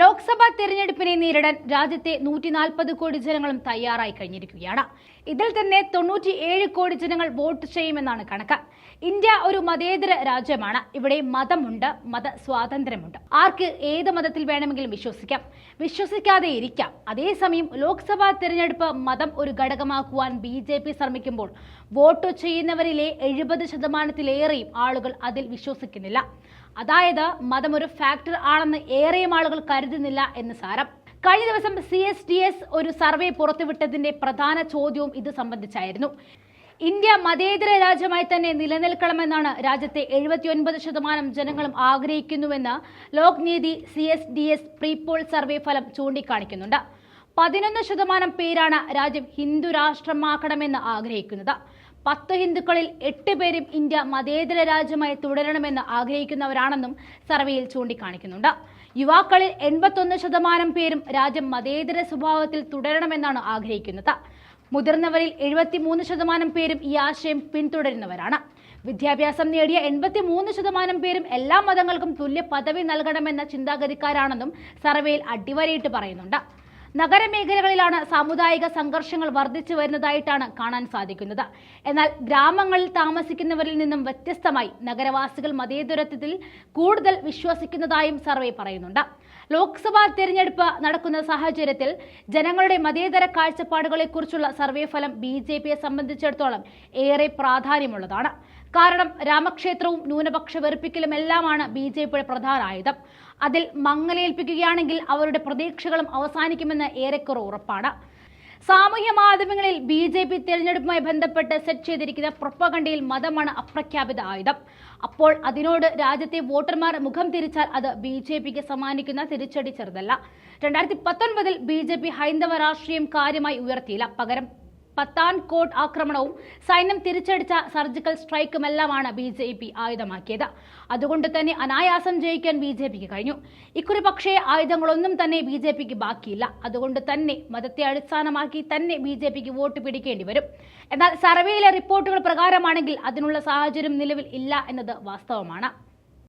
ലോക്സഭാ തെരഞ്ഞെടുപ്പിനെ നേരിടാൻ രാജ്യത്തെ നൂറ്റി നാൽപ്പത് കോടി ജനങ്ങളും തയ്യാറായി കഴിഞ്ഞിരിക്കുകയാണ്. ഇതിൽ തന്നെ തൊണ്ണൂറ്റി ഏഴ് കോടി ജനങ്ങൾ വോട്ട് ചെയ്യുമെന്നാണ് കണക്ക്. ഇന്ത്യ ഒരു മതേതര രാജ്യമാണ്. ഇവിടെ മതമുണ്ട് മത സ്വാതന്ത്ര്യമുണ്ട്. ആർക്ക് ഏത് മതത്തിൽ വേണമെങ്കിലും വിശ്വസിക്കാം. വിശ്വസിക്കാതെ ഇരിക്കാം. അതേസമയം ലോക്സഭാ തെരഞ്ഞെടുപ്പ് മതം ഒരു ഘടകമാക്കുവാൻ ബി ജെ പി ശ്രമിക്കുമ്പോൾ വോട്ട് ചെയ്യുന്നവരിലെ എഴുപത് ശതമാനത്തിലേറെയും ആളുകൾ അതിൽ വിശ്വസിക്കുന്നില്ല. അതായത് മതം ഒരു ഫാക്ടർ ആണെന്ന് ഏറെയും ആളുകൾ കരുതുന്നില്ല എന്ന് സാരം. കഴിഞ്ഞ ദിവസം സി എസ് ടി എസ് ഒരു സർവേ പുറത്തുവിട്ടതിന്റെ പ്രധാന ചോദ്യവും ഇത് സംബന്ധിച്ചായിരുന്നു. ഇന്ത്യ മതേതര രാജ്യമായി തന്നെ നിലനിൽക്കണമെന്നാണ് രാജ്യത്തെ എഴുപത്തിയൊൻപത് ശതമാനം ജനങ്ങളും ആഗ്രഹിക്കുന്നുവെന്ന് Lokniti C S D S prepoll survey ഫലം ചൂണ്ടിക്കാണിക്കുന്നുണ്ട്. പതിനൊന്ന് ശതമാനം പേരാണ് രാജ്യം ഹിന്ദു രാഷ്ട്രമാക്കണമെന്ന് ആഗ്രഹിക്കുന്നത്. പത്ത് ഹിന്ദുക്കളിൽ എട്ട് പേരും ഇന്ത്യ മതേതര രാജ്യമായി തുടരണമെന്ന് ആഗ്രഹിക്കുന്നവരാണെന്നും സർവേയിൽ ചൂണ്ടിക്കാണിക്കുന്നുണ്ട്. യുവാക്കളിൽ എൺപത്തൊന്ന് ശതമാനം പേരും രാജ്യം മതേതര സ്വഭാവത്തിൽ തുടരണമെന്നാണ് ആഗ്രഹിക്കുന്നത്. മുതിർന്നവരിൽ എഴുപത്തിമൂന്ന് ശതമാനം പേരും ഈ ആശയം പിന്തുടരുന്നവരാണ്. വിദ്യാഭ്യാസം നേടിയ എൺപത്തി മൂന്ന് ശതമാനം പേരും എല്ലാ മതങ്ങൾക്കും തുല്യ പദവി നൽകണമെന്ന ചിന്താഗതിക്കാരാണെന്നും സർവേയിൽ അടിവരയിട്ട് പറയുന്നുണ്ട്. നഗരമേഖലകളിലാണ് സാമുദായിക സംഘർഷങ്ങൾ വർദ്ധിച്ചു വരുന്നതായിട്ടാണ് കാണാൻ സാധിക്കുന്നത്. എന്നാൽ ഗ്രാമങ്ങളിൽ താമസിക്കുന്നവരിൽ നിന്നും വ്യത്യസ്തമായി നഗരവാസികൾ മതേതരത്വത്തിൽ കൂടുതൽ വിശ്വസിക്കുന്നതായും സർവേ പറയുന്നുണ്ട്. ലോക്സഭാ തിരഞ്ഞെടുപ്പ് നടക്കുന്ന സാഹചര്യത്തിൽ ജനങ്ങളുടെ മതേതര കാഴ്ചപ്പാടുകളെക്കുറിച്ചുള്ള സർവേ ഫലം ബി ജെ പിയെ സംബന്ധിച്ചിടത്തോളം ഏറെ പ്രാധാന്യമുള്ളതാണ്. കാരണം രാമക്ഷേത്രവും ന്യൂനപക്ഷ വെറുപ്പിക്കലും എല്ലാമാണ് ബി ജെ പിയുടെ പ്രധാന ആയുധം അതിൽ മങ്ങലേൽപ്പിക്കുകയാണെങ്കിൽ അവരുടെ പ്രതീക്ഷകളും അവസാനിക്കുമെന്ന് ഏറെക്കുറെ ഉറപ്പാണ്. സാമൂഹ്യ മാധ്യമങ്ങളിൽ ബി ജെ പി തെരഞ്ഞെടുപ്പുമായി ബന്ധപ്പെട്ട് സെറ്റ് ചെയ്തിരിക്കുന്ന പ്രൊപ്പകണ്ടയിൽ മതമാണ് അപ്രഖ്യാപിത ആയുധം. അപ്പോൾ അതിനോട് രാജ്യത്തെ വോട്ടർമാർ മുഖം തിരിച്ചാൽ അത് ബി ജെ പിക്ക് സമ്മാനിക്കുന്ന തിരിച്ചടി ചെറുതല്ല. രണ്ടായിരത്തി പത്തൊൻപതിൽ ബി ജെ പി ഹൈന്ദവ രാഷ്ട്രീയം കാര്യമായി ഉയർത്തിയില്ല. പകരം പത്താൻകോട്ട് ആക്രമണവും സൈന്യം തിരിച്ചടിച്ച സർജിക്കൽ സ്ട്രൈക്കുമെല്ലാമാണ് ബി ജെ പി ആയുധമാക്കിയത്. അതുകൊണ്ട് തന്നെ അനായാസം ജയിക്കാൻ ബി ജെ പിക്ക് കഴിഞ്ഞു. ഇക്കുറി പക്ഷേ ആയുധങ്ങളൊന്നും തന്നെ ബി ജെ പിക്ക് ബാക്കിയില്ല. അതുകൊണ്ട് തന്നെ മതത്തെ അടിസ്ഥാനമാക്കി തന്നെ ബി ജെ പിക്ക് വോട്ട് പിടിക്കേണ്ടി വരും. എന്നാൽ സർവേയിലെ റിപ്പോർട്ടുകൾ പ്രകാരമാണെങ്കിൽ അതിനുള്ള സാഹചര്യം നിലവിൽ ഇല്ല എന്നത് വാസ്തവമാണ്.